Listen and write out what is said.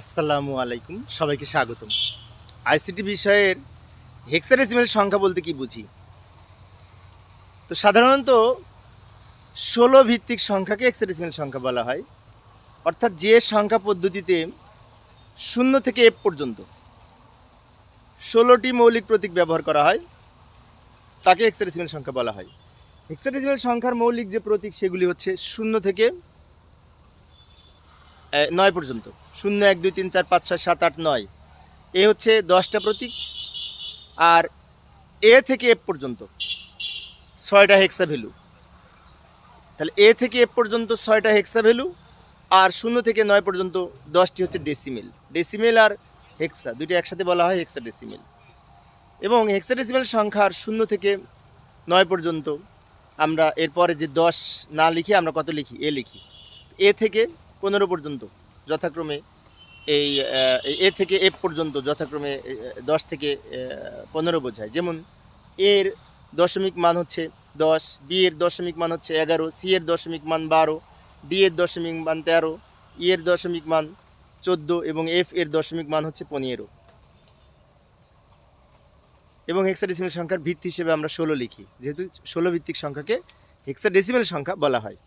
আসসালামু আলাইকুম, সবাইকে স্বাগতম। আইসিটি বিষয়ের হেক্সাডেসিমেল সংখ্যা বলতে কি বুঝি? তো সাধারণত ষোলো ভিত্তিক সংখ্যাকে হেক্সাডেসিমেল সংখ্যা বলা হয়, অর্থাৎ যে সংখ্যা পদ্ধতিতে শূন্য থেকে এফ পর্যন্ত ষোলোটি মৌলিক প্রতীক ব্যবহার করা হয়, তাকে হেক্সাডেসিমেল সংখ্যা বলা হয়। হেক্সাডেসিমেল সংখ্যার মৌলিক যে প্রতীক, সেগুলি হচ্ছে শূন্য থেকে নয় পর্যন্ত। শূন্য, এক, দুই, তিন, চার, পাঁচ, ছয়, সাত, আট, নয়। এ হচ্ছে দশটা প্রতীক আর এ থেকে এফ পর্যন্ত ছয়টা হেক্সা ভ্যালু তাহলে এ থেকে এফ পর্যন্ত ছয়টা হেক্সা ভ্যালু আর শূন্য থেকে নয় পর্যন্ত দশটি হচ্ছে ডেসিমেল ডেসিমেল আর হেক্সা দুটি একসাথে বলা হয় হেক্সা ডেসিমেল এবং হেক্সা ডেসিমেল সংখ্যার শূন্য থেকে নয় পর্যন্ত আমরা এরপরে যে দশ না লিখি আমরা কত লিখি? এ লিখি। এ থেকে পনেরো পর্যন্ত যথাক্রমে এই এ থেকে এফ পর্যন্ত যথাক্রমে দশ থেকে পনেরো বোঝায়। যেমন এর দশমিক মান হচ্ছে দশ, বি এর দশমিক মান হচ্ছে এগারো, সি এর দশমিক মান বারো, ডি এর দশমিক মান তেরো, ই এর দশমিক মান চোদ্দ এবং এফ এর দশমিক মান হচ্ছে পনেরো। এবং হেক্সাডেসিমেল সংখ্যার ভিত্তি হিসেবে আমরা ষোলো লিখি। যেহেতু ষোলো ভিত্তিক সংখ্যাকে হেক্সাডেসিমেল সংখ্যা বলা হয়।